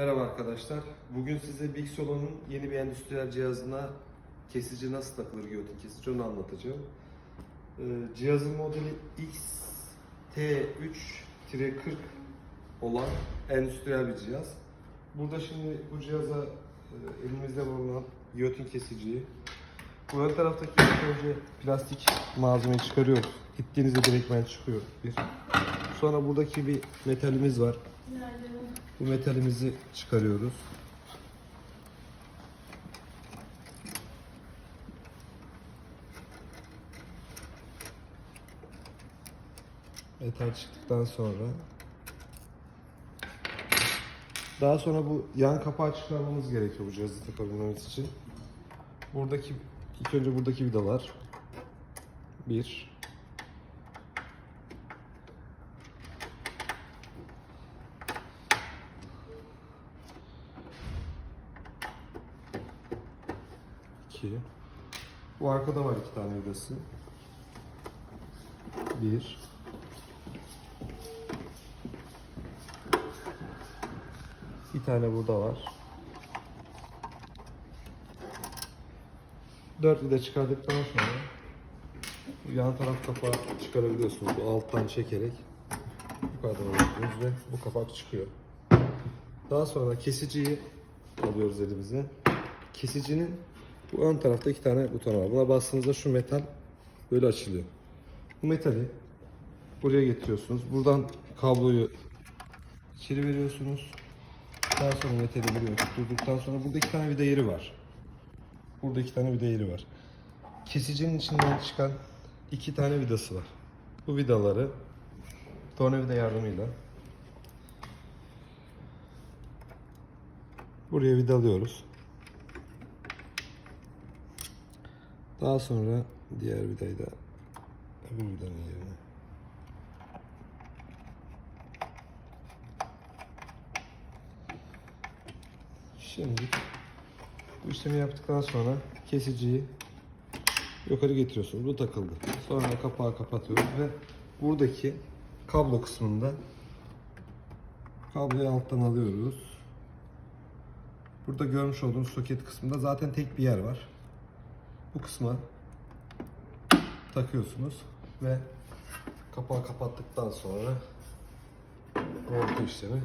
Merhaba arkadaşlar. Bugün size Big Solo'nun yeni bir endüstriyel cihazına kesici nasıl takılır giyotin kesici onu anlatacağım. Ee, cihazın modeli XT3-40 olan endüstriyel bir cihaz. Burada şimdi bu cihaza e, elimizde bulunan giyotin kesiciyi bu ön taraftaki önce plastik malzemeyi çıkarıyoruz. İttiğinizde direktmen çıkıyor bir. Sonra buradaki bir metalimiz var. Bu metalimizi çıkarıyoruz. Metal çıktıktan sonra daha sonra bu yan kapağı çıkarmamız gerekiyor bu cihazı takabilmemiz için. Buradaki ilk önce buradaki vidalar. Bir. İki. Bu arkada var iki tane vidası. Bir. Bir tane burada var. Dört vida çıkardıktan sonra yan taraf kapağı çıkarabiliyorsunuz. Bu alttan çekerek yukarıdan alıyorsunuz ve bu kapak çıkıyor. Daha sonra kesiciyi alıyoruz elimize. Kesicinin bu ön tarafta iki tane buton var. Buna bastığınızda şu metal böyle açılıyor. Bu metali buraya getiriyorsunuz. Buradan kabloyu içeri veriyorsunuz. Daha sonra metali buraya tutturduktan sonra burada iki tane vida yeri var. Burada iki tane vida yeri var. Kesicinin içinden çıkan iki tane vidası var. Bu vidaları tornavida yardımıyla buraya vidalıyoruz. Daha sonra diğer vidayı da öbür vidanın yerine. Şimdi bu işlemi yaptıktan sonra kesiciyi yukarı getiriyorsunuz. Bu takıldı. Sonra kapağı kapatıyoruz ve buradaki kablo kısmında kabloyu alttan alıyoruz. Burada görmüş olduğunuz soket kısmında zaten tek bir yer var. Bu kısma takıyorsunuz ve kapağı kapattıktan sonra monte işlemi